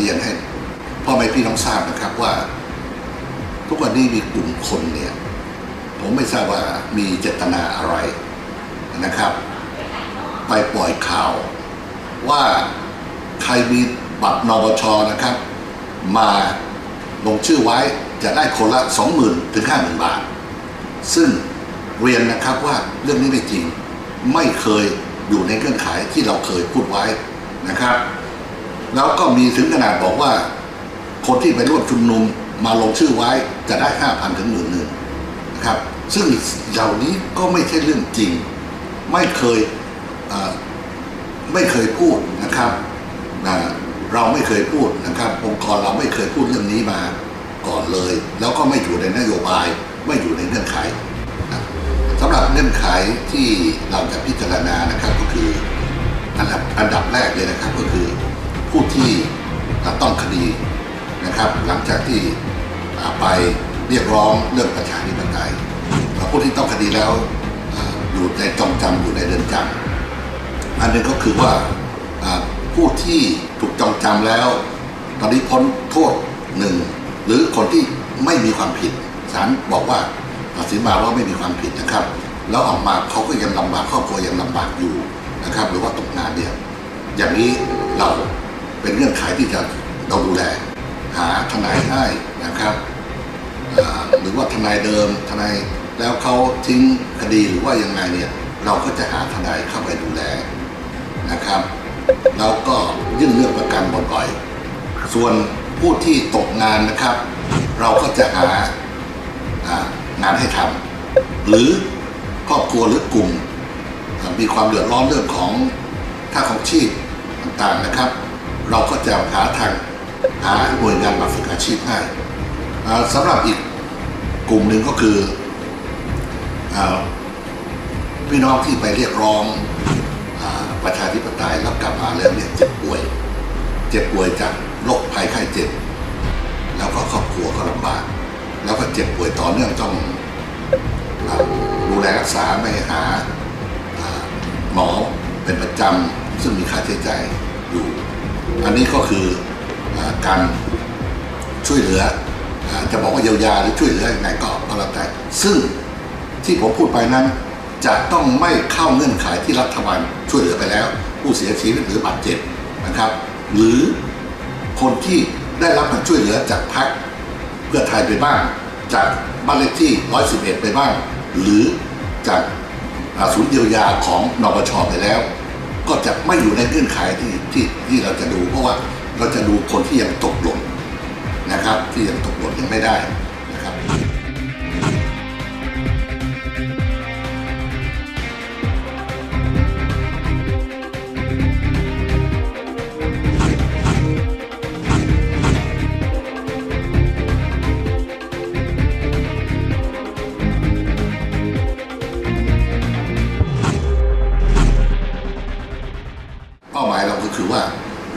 พี่น้องทราบนะครับว่า ทุกวันนี้มีกลุ่มคนเนี่ย ผมไม่ทราบว่ามีเจตนาอะไรนะครับ ไปปล่อยข่าว ว่าใครมีบัตรนบชนะครับ มาลงชื่อไว้จะได้คนละ 20,000ถึง50,000 บาท ซึ่งเรียนนะครับว่าเรื่องนี้ไม่จริง ไม่เคยอยู่ในเงื่อนไขที่เราเคยพูดไว้นะครับ แล้วก็มีถึงขนาดบอกว่า คนที่ไปร่วมชุมนุมมาลงชื่อไว้จะได้5,000ถึงหมื่นหนึ่งนะครับ ซึ่งเหล่านี้ก็ไม่ใช่เรื่องจริง ไม่เคยไม่เคยพูดนะครับนะเราไม่เคยพูดนะครับ องค์กรเราไม่เคยพูดเรื่องนี้มาก่อนเลย แล้วก็ไม่อยู่ในนโยบาย ไม่อยู่ในเงื่อนไขนะสำหรับเงื่อนไขที่เราจะพิจารณานะครับก็คืออันดับอันดับแรกเลยนะครับก็คือ ผู้ที่ต้องคดีนะครับ หลังจากที่ไปเรียกร้องเรื่องประชาธิปไตยแล้วผู้ที่ต้องคดีแล้วอยู่ในจองจำอยู่ในเรือนจำอันหนึงก็คือว่าอ่าผู้ที่ถูกจองจำแล้ว ตอนนี้พ้นโทษหนึ่งหรือคนที่ไม่มีความผิดศาลบอกว่าตัดสินมาว่าไม่มีความผิดนะครับ แล้วออกมาเขาก็ยังลำบากครอบครัวยังลำบากอยู่นะครับ หรือว่าตกงานเนี่ยอย่างนี้เรา เป็นเงื่อนไขที่จะเราดูแล หาทนายให้นะครับหรือว่าทนายเดิมทนายแล้วเขาทิ้งคดีหรือว่ายังไงเนี่ยเราก็จะหาทนายเข้าไปดูแลนะครับแล้วก็ยื่นเรื่องประกันบ่อยๆส่วนผู้ที่ตกงานนะครับ เราก็จะหาางานให้ทำหรือครอบครัวหรือกลุ่ม มีความเดือดร้อนเรื่องของค่าของชีพต่างๆนะครับ เราก็จะหาทางหาหน่วยงานมาฝึกอาชีพให้สำหรับอีกกลุ่มหนึ่งก็คืออพี่น้องที่ไปเรียกร้องอประชาธิปไตยแล้วกลับมาแล้วเนี่ยเจ็บป่วย เจ็บป่วยจากโรคภัยไข้เจ็บ แล้วก็ครอบครัวก็ลำบากแล้วก็เจ็บป่วยต่อเนื่องต้องดูแลรักษาไม่หาหมอเป็นประจำซึ่งมีค่าใช้จ่ายอยู่ อันนี้ก็คืออการช่วยเหลืออจะบอกว่าเยียวยาหรือช่วยเหลือยังไงก็ก็แล้วแต่ซึ่งที่ผมพูดไปนั้น จะต้องไม่เข้าเงื่อนไขที่รัฐบาลช่วยเหลือไปแล้ว ผู้เสียชีวิตหรือบาดเจ็บนะครับ หรือคนที่ได้รับการช่วยเหลือจากพรรคเพื่อไทยไปบ้าง จากบ้านเลขที่ 111 ไปบ้าง หรือจากศูนย์เยียวยาของนปชไปแล้ว ก็จะไม่อยู่ในเงื่อนไขที่ที่ที่เราจะดู เพราะว่าเราจะดูคนที่ยังตกหล่นนะครับ ที่ยังตกหล่นยังไม่ได้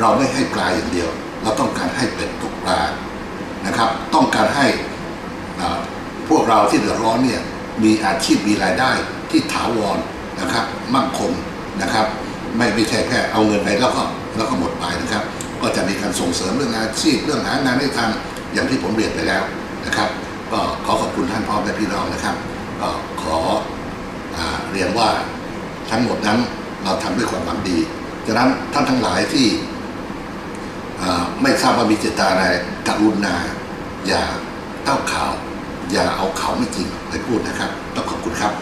เราไม่ให้ปลาอย่างเดียว เราต้องการให้เป็ดตกปลานะครับ ต้องการให้พวกเราที่เดือดร้อนเนี่ยมีอาชีพมีรายได้ที่ถาวรนะครับ มั่งคงนะครับ ไม่ไม่ใช่แค่เอาเงินไปแล้วก็แล้วก็หมดไปนะครับ ก็จะมีการส่งเสริมเรื่องอาชีพเรื่องหางานให้ทำอย่างที่ผมเรียนไปแล้วนะครับ ก็ขอขอบคุณท่านพ่อแม่พี่น้องนะครับก็ขออเรียนว่าทั้งหมดนั้นเราทำด้วยความหวังดีฉะนั้นท่านทั้งหลายที่ ไม่ทราบว่ามีเจตนาอะไรกรุณา อย่าเต้าข่าว อย่าเอาข่าวไม่จริงไปพูดนะครับ ต้องขอบคุณครับ